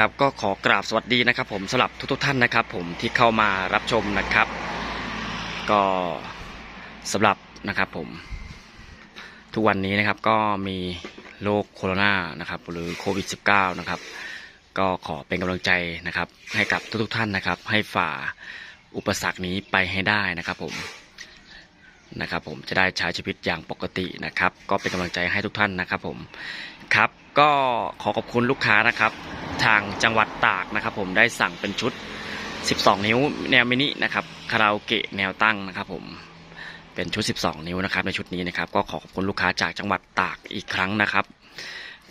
ครับก็ขอกราบสวัสดีนะครับ ผมสำหรับทุกๆท่านนะครับ ผมที่เข้ามารับชมนะครับ ก็สำหรับนะครับผม ทุกวันนี้นะครับก็มีโรคโคโรนานะครับ หรือโควิด -19 นะครับ ก็ขอเป็นกำลังใจนะครับ ให้กับทุกๆท่านนะครับ ให้ฝ่าอุปสรรคนี้ไปให้ได้นะครับ ผมนะครับ ผมจะได้ใช้ชีวิตอย่างปกตินะครับ ก็เป็นกำลังใจให้ทุกท่านนะครับ ผมครับก็ขอขอบคุณลูกค้านะครับ ทางจังหวัดตากนะครับ ผมได้สั่งเป็นชุด 12 นิ้วแนวมินินะครับคาราโอเกะแนวตั้งนะครับ ผมเป็นชุด 12 นิ้วนะครับในชุดนี้นะครับ ก็ขอขอบคุณลูกค้าจากจังหวัดตากอีกครั้งนะครับ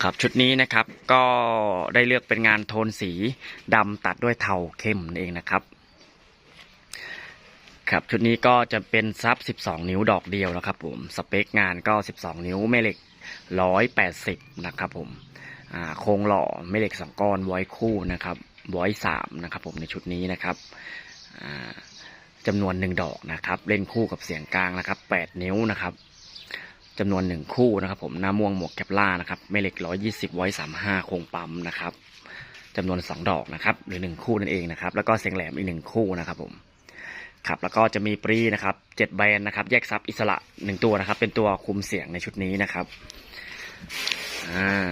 ครับชุดนี้นะครับก็ได้เลือกเป็นงานโทนสีดำตัดด้วยเทาเข้มนั่นเองนะครับครับชุดนี้ก็จะเป็นซับ 12 นิ้วดอกเดียวนะครับผมสเปคงานก็ 12 นิ้วแม่เหล็ก 180 นะครับผม โครงหล่อแม่เหล็กสองก้อนไว้คู่นะครับไว้สามนะครับ ผมในชุดนี้นะครับอ่าจำนวนหนึ่งดอกนะครับ เล่นคู่กับเสียงกลางนะครับ8นิ้วนะครับจำนวนหนึ่งคู่นะครับ ผมหน้าม่วงหมวกแคปล่านะครับแม่เหล็ก120ไว้35โครงปั๊มนะครับจำนวน2ดอกนะครับ หรือ1คู่นั่นเองนะครับ แล้วก็เสียงแหลมอีกหนึ่งคู่นะครับ ผมครับแล้วก็จะมีปรีนะครับเจ็ดแบรนด์นะครับ แยกซับอิสระหนึ่งตัวนะครับ เป็นตัวคุมเสียงในชุดนี้นะครับอ่า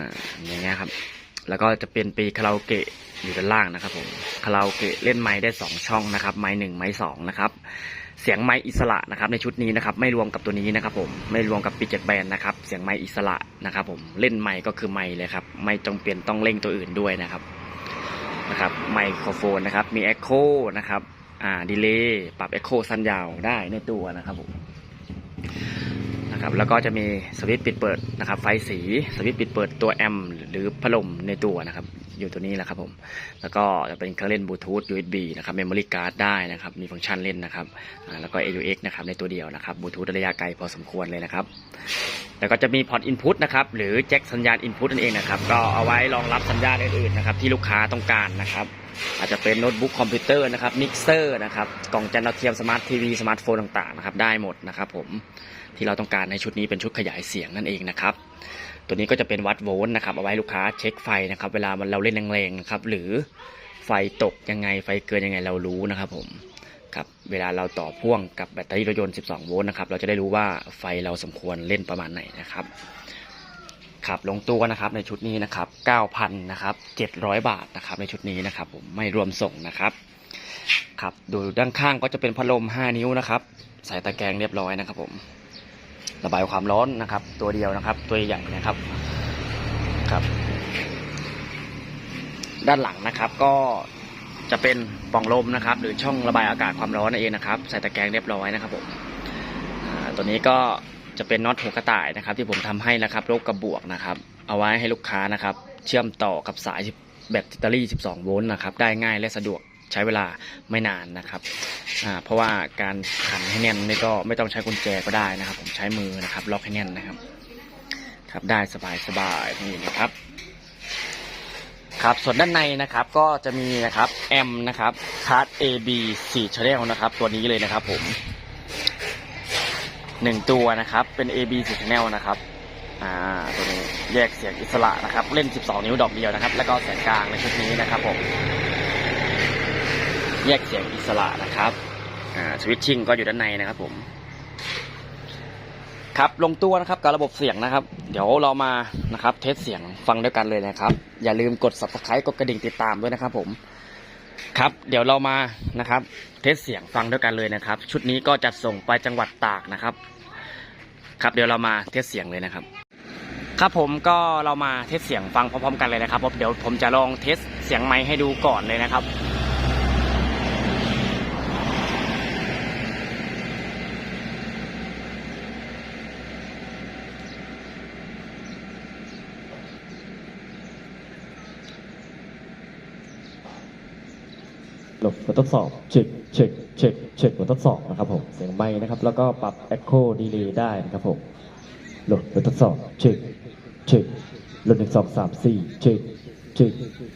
อย่างเงี้ยครับ แล้วก็จะเป็นปีคาราโอเกะอยู่ด้านล่างนะครับผมคาราโอเกะเล่นไม้ได้สองช่องนะครับ ไม้หนึ่งไม้สองนะครับเสียงไม้อิสระนะครับในชุดนี้นะครับไม่รวมกับตัวนี้นะครับผมไม่รวมกับปีเจ็ดแบนนะครับเสียงไม้อิสระนะครับผมเล่นไม้ก็คือไม้เลยครับไม่จงเปลี่ยนต้องเล่งตัวอื่นด้วยนะครับนะครับไมโครโฟนนะครับมี Echo นะครับอ่าดีเลย์ปรับเอ็กโคสั้นยาวได้ในตัวนะครับผม นะครับแล้วก็จะมีสวิตช์ปิดเปิดนะครับ ไฟสีสวิตช์ปิดเปิดตัวแอมหรือพัดลมในตัวนะครับ อยู่ตัวนี้แหละครับผมแล้วก็จะเป็นเครื่องเล่นบลูทูธ USB นะครับเมมโมรี่การ์ดได้นะครับมีฟังก์ชันเล่นนะครับแล้วก็ AUX นะครับในตัวเดียวนะครับบลูทูธระยะไกลพอสมควรเลยนะครับแล้วก็จะมีพอร์ตอินพุตนะครับหรือแจ็คสัญญาณอินพุตนั่นเองนะครับก็เอาไว้รองรับสัญญาณอื่นๆนะครับที่ลูกค้าต้องการนะครับ อาจจะเป็นโน้ตบุ๊กคอมพิวเตอร์นะครับมิกเซอร์นะครับกล่องจานดาวเทียมสมาร์ททีวีสมาร์ทโฟนต่างๆนะครับได้หมดนะครับผมที่เราต้องการในชุดนี้เป็นชุดขยายเสียงนั่นเองนะครับตัวนี้ก็จะเป็นวัดโวลต์นะครับเอาไว้ลูกค้าเช็คไฟนะครับเวลามันเราเล่นแรงๆนะครับหรือไฟตกยังไงไฟเกินยังไงเรารู้นะครับผมครับเวลาเราต่อพ่วงกับแบตเตอรี่รถยนต์ 12 โวลต์นะครับเราจะได้รู้ว่าไฟเราสมควรเล่นประมาณไหนนะครับ ครับลงตัวนะครับในชุดนี้นะครับ9,000นะครับ700 บาทนะครับในชุดนี้นะครับผมไม่รวมส่งนะครับครับดูด้านข้างก็จะเป็นพัดลม 5 นิ้วนะครับใส่ตะแกรงเรียบร้อยนะครับ ผมระบายความร้อนนะครับ ตัวเดียวนะครับ ตัวใหญ่นะครับครับ ด้านหลังนะครับก็จะเป็นปล่องลมนะครับ หรือช่องระบายอากาศความร้อนนั่นเองนะครับ ใส่ตะแกรงเรียบร้อยนะครับผมตัวนี้ก็ จะเป็นน็อตหัวกระต่ายนะครับ ที่ผมทำให้นะครับลบกับบวกนะครับ เอาไว้ให้ลูกค้านะครับ เชื่อมต่อกับสายแบตเตอรี่ 12 โวลต์นะครับ ได้ง่ายและสะดวกใช้เวลาไม่นานนะครับอ่าเพราะว่าการขันให้แน่นนี่ก็ไม่ต้องใช้กุญแจก็ได้นะครับ ผมใช้มือนะครับ ล็อกให้แน่นนะครับ ครับได้สบายสบายๆนี่นะครับ ครับส่วนด้านในนะครับก็จะมีนะครับแอมนะครับคาร์ด AB 4 channel นะครับ ตัวนี้เลยนะครับผม หนึ่งตัวนะครับ เป็น AB 4 channel นะครับ อ่า ตัวนี้แยกเสียงอิสระนะครับ เล่น 12 นิ้วดอกเดียวนะครับ แล้วก็แสงกลางในชุดนี้นะครับผม แยกเสียงอิสระนะครับ อ่า สวิตชิ่งก็อยู่ด้านในนะครับผม ครับ ลงตัวนะครับกับระบบเสียงนะครับ เดี๋ยวเรามานะครับ เทสเสียงฟังด้วยกันเลยนะครับ อย่าลืมกด subscribe กดกระดิ่งติดตามด้วยนะครับผม ครับ เดี๋ยวเรามานะครับ เทสเสียงฟังด้วยกันเลยนะครับ ชุดนี้ก็จะส่งไปจังหวัดตากนะครับ ครับเดี๋ยวเรามาเทสเสียงเลยนะครับ ครับผมก็เรามาเทสเสียงฟังพร้อมๆกันเลยนะครับผมเดี๋ยวผมจะลองเทสเสียงไม้ให้ดูก่อนเลยนะครับ หลบบททดสอบเช็คเช็คเช็คเช็คบททดสอบนะครับผมเสียงไม้นะครับ แล้วก็ปรับ Echo Delay ได้นะครับผมโหลดบททดสอบเช็คเช็คโหลดหนึ่งสองสามสี่เช็คเช็ค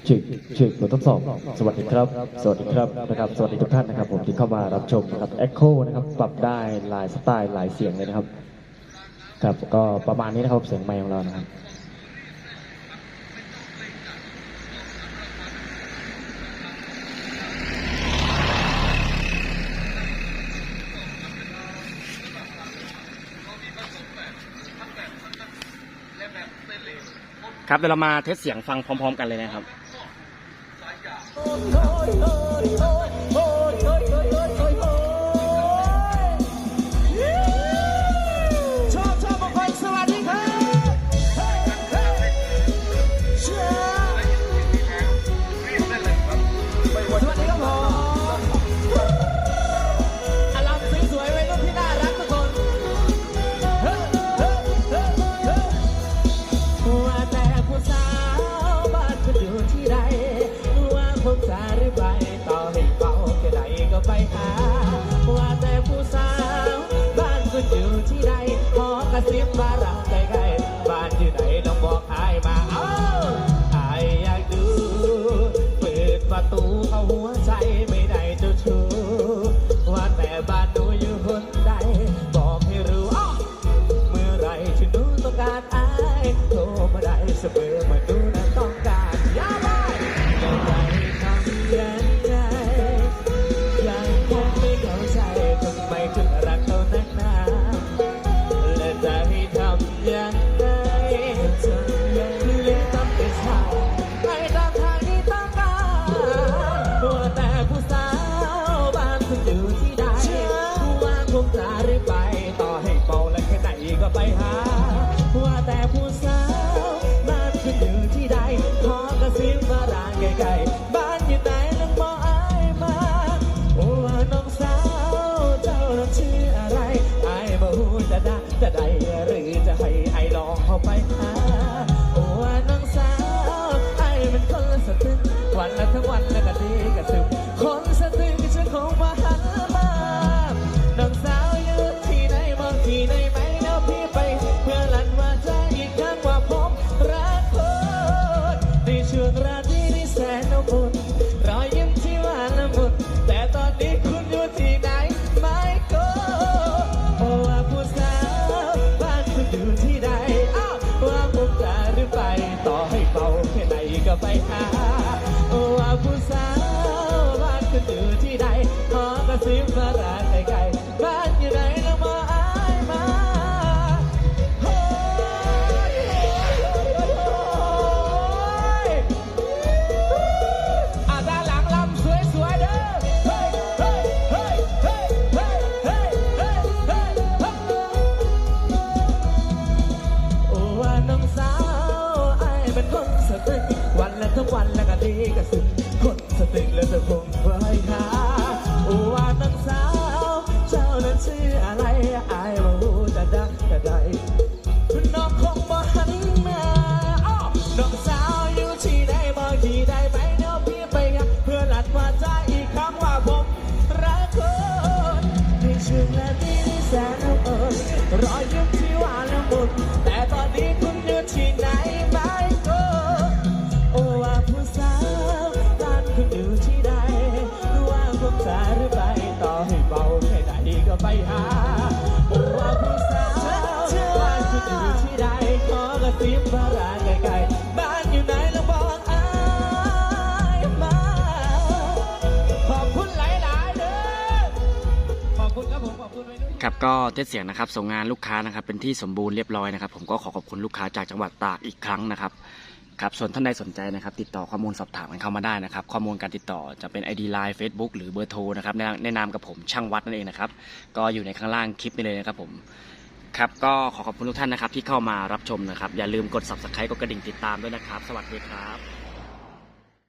เช็คเช็คบททดสอบ สวัสดีครับ สวัสดีครับนะครับ สวัสดีทุกท่านนะครับ ผมที่เข้ามารับชมนะครับ Echo นะครับปรับได้หลายสไตล์หลายเสียงเลยนะครับครับก็ประมาณนี้นะครับเสียงไม้ของเรานะครับ ครับเดี๋ยวเรามาเทสเสียงฟังพร้อม ๆ กันเลยนะครับ ว่าแต่ผู้ ราตรีที่แสนอบอุ่นรอยยิ้มที่หวานละมุนแต่ตอนนี้คุณอยู่ที่ไหนไม่ก็โอ้ว่าผู้สาวบ้านคุณอยู่ที่ใดอ้าวว่าผมจะหรือไป ต่อให้เบาแค่ไหนก็ไปหาโอ้ว่าผู้สาวบ้านคุณอยู่ ชื่ออะไรไอ้ายบ่รู้จะดังจะได้น้องคงบ่หันมาอ้อน้องสาวอยู่ที่ใดบอกที่ใดไปเดี๋ยวพี่ไปหาเพื่อหลัดว่าใจอีกครั้งว่าผมรักคนในช่วงนาทีที่แสนอบอุ่นรอยยิ้มที่หวานละมุนแต่ตอนนี้ ขอบมาราไกลๆบ้านอยู่ไหนแล้วบอกอายมา ขอบคุณหลายๆเด้อขอบคุณครับผมขอบคุณไว้ด้วย ครับก็เทสเสียงนะครับส่งงานลูกค้านะครับเป็นที่สมบูรณ์เรียบร้อยนะครับ ผมก็ขอขอบคุณลูกค้าจากจังหวัดตากอีกครั้งนะครับครับส่วนท่านใดสนใจนะครับ ติดต่อข้อมูลสอบถามกันเข้ามาได้นะครับ ข้อมูลการติดต่อจะเป็น ID Line Facebook หรือเบอร์โทรนะครับในในนามกับผมช่างวัดนั่นเองนะครับ ก็อยู่ในข้างล่างคลิปนี้เลยนะครับผม ครับก็ขอขอบคุณทุกท่านนะครับที่เข้ามารับชมนะครับ อย่าลืมกด subscribe กดกระดิ่งติดตามด้วยนะครับ สวัสดีครับ